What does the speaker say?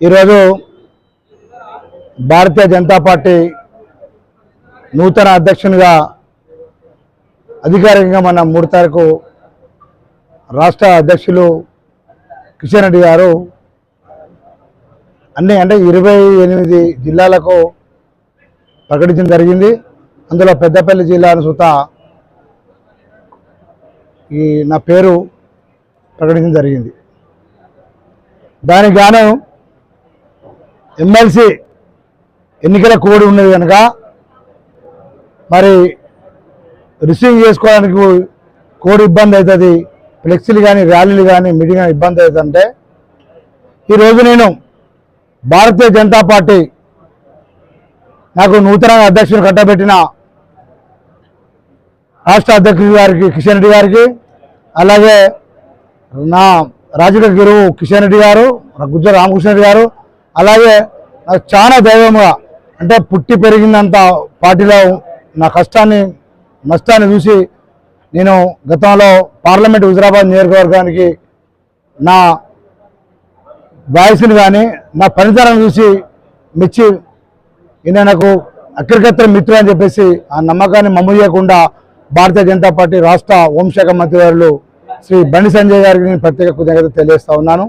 ఈరోజు భారతీయ జనతా పార్టీ నూతన అధ్యక్షునిగా అధికారికంగా మన మూడు తారీఖు రాష్ట్ర అధ్యక్షులు కిషన్ రెడ్డి గారు అన్ని అంటే ఇరవై ఎనిమిది జిల్లాలకు ప్రకటించడం జరిగింది. అందులో పెద్దపల్లి జిల్లాను సుత ఈ నా పేరు ప్రకటించడం జరిగింది. దానికి గాను ఎమ్మెల్సీ ఎన్నికల కోడ్ ఉన్నది కనుక మరి రిసీవ్ చేసుకోవడానికి కోడ్ ఇబ్బంది అవుతుంది ఫ్లెక్సీలు కానీ ర్యాలీలు కానీ మీటింగ్ కానీ ఇబ్బంది అవుతుందంటే ఈరోజు నేను భారతీయ జనతా పార్టీ నాకు నూతనంగా అధ్యక్షుడు కట్టబెట్టిన రాష్ట్ర అధ్యక్షుడు గారికి కిషన్ రెడ్డి గారికి అలాగే నా రాజకీయ గురువు కిషన్ రెడ్డి గారు గుజ్జ రామకృష్ణ రెడ్డి గారు అలాగే నాకు చాలా దైవంగా అంటే పుట్టి పెరిగిందంత పార్టీలో నా కష్టాన్ని నష్టాన్ని చూసి నేను గతంలో పార్లమెంట్ హుజరాబాద్ నియోజకవర్గానికి నా వాయిస్ని కానీ నా పనితనం చూసి మెచ్చి ఈయన నాకు అక్కడికత్ర మిత్రులు అని చెప్పేసి ఆ నమ్మకాన్ని మమ్ము చేయకుండా భారతీయ జనతా పార్టీ రాష్ట్ర హోంశాఖ మంత్రి గారు శ్రీ బండి సంజయ్ గారికి నేను ప్రత్యేక కృతజ్ఞత తెలియజేస్తా ఉన్నాను.